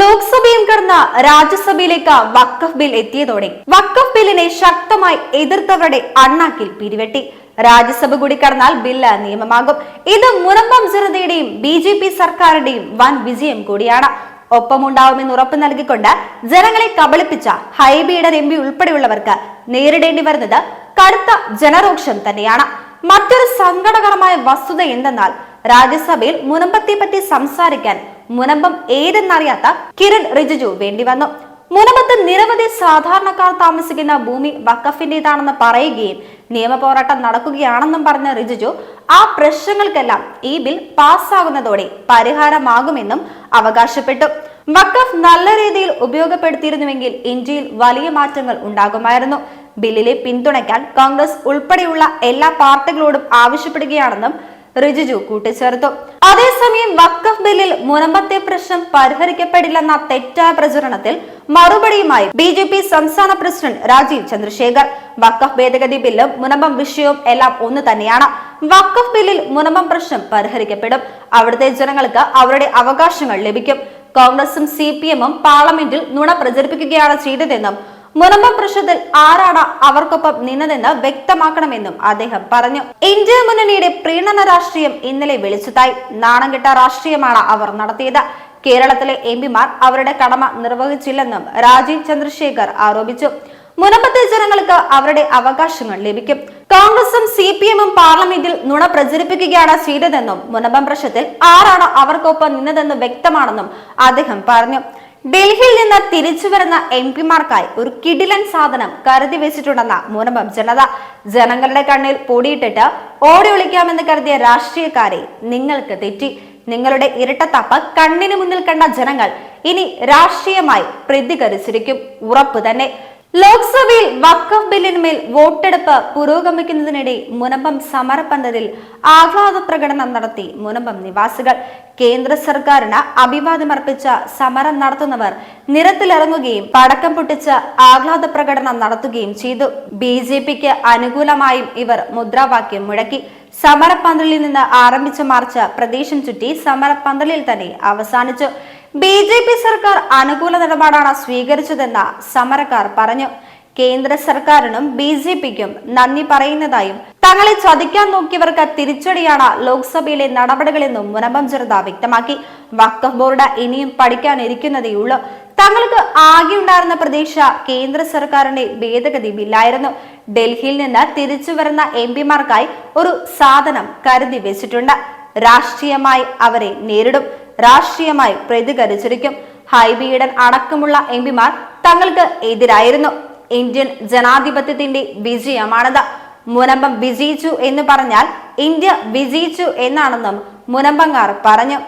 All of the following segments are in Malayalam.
ലോക്സഭയും കടന്ന് രാജ്യസഭയിലേക്ക് വക്കഫ് ബിൽ എത്തിയതോടെ വക്കഫ് ബില്ലിനെ ശക്തമായി എതിർത്തവരുടെ അണ്ണാക്കിൽ പിരിവെട്ടി. രാജ്യസഭ കൂടി കടന്നാൽ ബില്ല് നിയമമാകും. ഇത് മുനമ്പം ജനതയുടെയും ബി ജെ പി സർക്കാരിന്റെയും വൻ വിജയം കൂടിയാണ്. ഒപ്പമുണ്ടാവുമെന്ന് ഉറപ്പ് നൽകിക്കൊണ്ട് ജനങ്ങളെ കബളിപ്പിച്ച ഹൈബിയുടെ എം പി ഉൾപ്പെടെയുള്ളവർക്ക് നേരിടേണ്ടി വരുന്നത് കടുത്ത ജനരോക്ഷം തന്നെയാണ്. മറ്റൊരു സങ്കടകരമായ വസ്തുത എന്തെന്നാൽ രാജ്യസഭയിൽ മുനമ്പത്തെ പറ്റി സംസാരിക്കാൻ മുനമ്പം ഏതെന്നറിയാത്ത കിരൺ റിജിജു വേണ്ടി വന്നു. മുനമ്പത്ത് നിരവധി സാധാരണക്കാർ താമസിക്കുന്ന ഭൂമി വക്കഫിന്റേതാണെന്ന് പറയുകയും നിയമ പോരാട്ടം നടക്കുകയാണെന്നും പറഞ്ഞ റിജിജു ആ പ്രശ്നങ്ങൾക്കെല്ലാം ഈ ബിൽ പാസ്സാകുന്നതോടെ പരിഹാരമാകുമെന്നും അവകാശപ്പെട്ടു. വക്കഫ് നല്ല രീതിയിൽ ഉപയോഗപ്പെടുത്തിയിരുന്നുവെങ്കിൽ ഇന്ത്യയിൽ വലിയ മാറ്റങ്ങൾ ഉണ്ടാകുമായിരുന്നു. ബില്ലിലെ പിന്തുണയ്ക്കാൻ കോൺഗ്രസ് ഉൾപ്പെടെയുള്ള എല്ലാ പാർട്ടികളോടും ആവശ്യപ്പെടുകയാണെന്നും റിജിജു കൂട്ടിച്ചേർത്തു. അതേസമയം വക്കഫ് ബില്ലിൽ മുനമ്പത്തെ പ്രശ്നം പരിഹരിക്കപ്പെടില്ലെന്ന തെറ്റായ പ്രചരണത്തിൽ മറുപടിയുമായി ബി ജെ പി സംസ്ഥാന പ്രസിഡന്റ് രാജീവ് ചന്ദ്രശേഖർ. വക്കഫ് ഭേദഗതി ബില്ലും മുനമ്പം വിഷയവും എല്ലാം ഒന്ന് തന്നെയാണ്. വക്കഫ് ബില്ലിൽ മുനമ്പം പ്രശ്നം പരിഹരിക്കപ്പെടും. അവിടുത്തെ ജനങ്ങൾക്ക് അവരുടെ അവകാശങ്ങൾ ലഭിക്കും. കോൺഗ്രസും സി പി എമ്മും പാർലമെന്റിൽ നുണ പ്രചരിപ്പിക്കുകയാണ് ചെയ്തതെന്നും മുനമ്പം പ്രശ്നത്തിൽ ആരാണ് അവർക്കൊപ്പം നിന്നതെന്ന് വ്യക്തമാക്കണമെന്നും അദ്ദേഹം പറഞ്ഞു. ഇന്ത്യ മുന്നണിയുടെ പ്രീണന രാഷ്ട്രീയം ഇന്നലെ വിളിച്ചതായി നാണം കെട്ട രാഷ്ട്രീയമാണ് അവർ നടത്തിയത്. കേരളത്തിലെ എം പിമാർ അവരുടെ കടമ നിർവഹിച്ചില്ലെന്നും രാജീവ് ചന്ദ്രശേഖർ ആരോപിച്ചു. മുനമ്പത്തെ ജനങ്ങൾക്ക് അവരുടെ അവകാശങ്ങൾ ലഭിക്കും. കോൺഗ്രസും സി പി എമ്മും പാർലമെന്റിൽ നുണ പ്രചരിപ്പിക്കുകയാണ് ചെയ്തതെന്നും മുനമ്പം പ്രശ്നത്തിൽ ആരാണ് അവർക്കൊപ്പം നിന്നതെന്ന് വ്യക്തമാണെന്നും അദ്ദേഹം പറഞ്ഞു. ഡൽഹിയിൽ നിന്ന് തിരിച്ചു വരുന്ന എം പിമാർക്കായി ഒരു കിടിലൻ സാധനം കരുതി വെച്ചിട്ടുണ്ടെന്ന മുനമ്പം ജനത. ജനങ്ങളുടെ കണ്ണിൽ പൊടിയിട്ടിട്ട് ഓടി ഒളിക്കാമെന്ന് കരുതിയ രാഷ്ട്രീയക്കാരെ നിങ്ങൾക്ക് തെറ്റി. നിങ്ങളുടെ ഇരട്ടത്തപ്പ കണ്ണിന് മുന്നിൽ കണ്ട ജനങ്ങൾ ഇനി രാഷ്ട്രീയമായി പ്രതികരിച്ചിരിക്കും. ഉറപ്പ് തന്നെ. ലോക്സഭയിൽ വക്കഫ് ബില്ലിന്മേൽ വോട്ടെടുപ്പ് പുരോഗമിക്കുന്നതിനിടെ മുനമ്പം സമരപ്പന്തലിൽ ആഹ്ലാദ പ്രകടനം നടത്തി മുനമ്പം നിവാസികൾ. കേന്ദ്ര സർക്കാരിന് അഭിവാദ്യമർപ്പിച്ച സമരം നടത്തുന്നവർ നിരത്തിലിറങ്ങുകയും പടക്കം പൊട്ടിച്ച് ആഹ്ലാദ പ്രകടനം നടത്തുകയും ചെയ്തു. ബി ജെ പിക്ക് അനുകൂലമായും ഇവർ മുദ്രാവാക്യം മുഴക്കി. സമരപ്പന്തലിൽ നിന്ന് ആരംഭിച്ച മാർച്ച് പ്രദേശം ചുറ്റി സമരപ്പന്തലിൽ തന്നെ അവസാനിച്ചു. ബി ജെ പി സർക്കാർ അനുകൂല നിലപാടാണ് സ്വീകരിച്ചതെന്ന് സമരക്കാർ പറഞ്ഞു. കേന്ദ്ര സർക്കാരിനും ബി ജെ പിക്കും നന്ദി പറയുന്നതായും തങ്ങളെ ചതിക്കാൻ നോക്കിയവർക്ക് തിരിച്ചടിയാണ് ലോക്സഭയിലെ നടപടികളെന്നും മുനമ്പം ജനത വ്യക്തമാക്കി. വക്കഫ് ബോർഡ് ഇനിയും പഠിക്കാനിരിക്കുന്നതേയുള്ളൂ. തങ്ങൾക്ക് ആകെ ഉണ്ടായിരുന്ന പ്രതീക്ഷ കേന്ദ്ര സർക്കാരിന്റെ ഭേദഗതി ബില്ലായിരുന്നു. ഡൽഹിയിൽ നിന്ന് തിരിച്ചു വരുന്ന എം പിമാർക്കായി ഒരു സാധനം കരുതി വെച്ചിട്ടുണ്ട്. രാഷ്ട്രീയമായി അവരെ നേരിടും. രാഷ്ട്രീയമായി പ്രതികരിച്ചിരിക്കും. ഹൈബിയിടൻ അടക്കമുള്ള എം പിമാർ തങ്ങൾക്ക് എതിരായിരുന്നു. ഇന്ത്യൻ ജനാധിപത്യത്തിന്റെ വിജയമാണത്. മുനമ്പം വിജയിച്ചു എന്ന് പറഞ്ഞാൽ ഇന്ത്യ വിജയിച്ചു എന്നാണെന്നും മുനമ്പങ്ങാർ പറഞ്ഞു.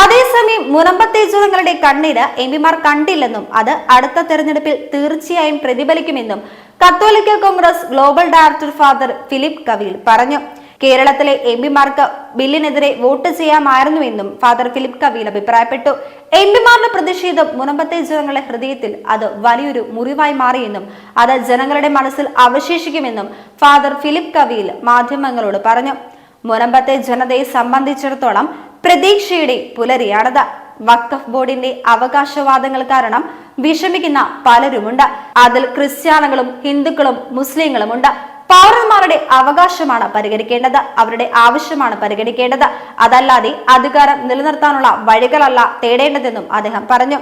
അതേസമയം മുനമ്പത്തെ ജനങ്ങളുടെ കണ്ണീര് എം പിമാർ കണ്ടില്ലെന്നും അത് അടുത്ത തെരഞ്ഞെടുപ്പിൽ തീർച്ചയായും പ്രതിഫലിക്കുമെന്നും കത്തോലിക്ക Congress global director father Philip Kavil പറഞ്ഞു. കേരളത്തിലെ എം പിമാർക്ക് ബില്ലിനെതിരെ വോട്ട് ചെയ്യാമായിരുന്നുവെന്നും ഫാദർ ഫിലിപ്പ് കവിയിൽ അഭിപ്രായപ്പെട്ടു. എം പിമാരുടെ പ്രതിഷേധം മുനമ്പത്തെ ജനങ്ങളുടെ ഹൃദയത്തിൽ അത് വലിയൊരു മുറിവായി മാറിയെന്നും അത് ജനങ്ങളുടെ മനസ്സിൽ അവശേഷിക്കുമെന്നും ഫാദർ ഫിലിപ്പ് കവിയിൽ മാധ്യമങ്ങളോട് പറഞ്ഞു. മുനമ്പത്തെ ജനതയെ സംബന്ധിച്ചിടത്തോളം പ്രതീക്ഷയുടെ പുലരിയാണത്. വഖഫ് ബോർഡിന്റെ അവകാശവാദങ്ങൾ കാരണം വിഷമിക്കുന്ന പലരുമുണ്ട്. അതിൽ ക്രിസ്ത്യാനികളും ഹിന്ദുക്കളും മുസ്ലിങ്ങളുമുണ്ട്. പൗരന്മാരുടെ അവകാശമാണ് പരിഗണിക്കേണ്ടത്. അവരുടെ ആവശ്യമാണ് പരിഗണിക്കേണ്ടത്. അതല്ലാതെ അധികാരം നിലനിർത്താനുള്ള വഴികളല്ല തേടേണ്ടതെന്നും അദ്ദേഹം പറഞ്ഞു.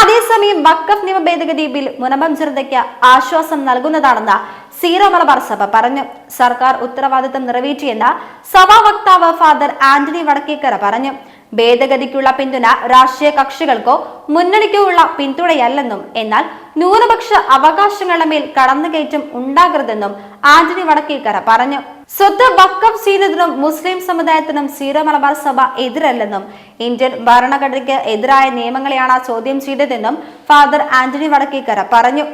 അതേസമയം വക്കഫ് നിയമ ഭേദഗതി ബിൽ മുനമ്പം ജനതയ്ക്ക് ആശ്വാസം നൽകുന്നതാണെന്ന് സീറോ മലബാർ സഭ പറഞ്ഞു. സർക്കാർ ഉത്തരവാദിത്തം നിറവേറ്റിയെന്ന് സഭാ വക്താവ് ഫാദർ ആന്റണി വടക്കേക്കര പറഞ്ഞു. ഭേദഗതിക്കുള്ള പിന്തുണ രാഷ്ട്രീയ കക്ഷികൾക്കോ മുന്നണിക്കോ ഉള്ള പിന്തുണയല്ലെന്നും എന്നാൽ ന്യൂനപക്ഷ അവകാശങ്ങളുടെ മേൽ കടന്നുകയറ്റം ഉണ്ടാകരുതെന്നും ആന്റണി വടക്കേക്കര പറഞ്ഞു. സ്വത്ത് വക്കം ചെയ്യുന്നതിനും മുസ്ലിം സമുദായത്തിനും സീറോ മലബാർ സഭ എതിരല്ലെന്നും ഇന്ത്യൻ ഭരണഘടനയ്ക്ക് എതിരായ നിയമങ്ങളെയാണ് ചോദ്യം ചെയ്തതെന്നും ഫാദർ ആന്റണി വടക്കേക്കര പറഞ്ഞു.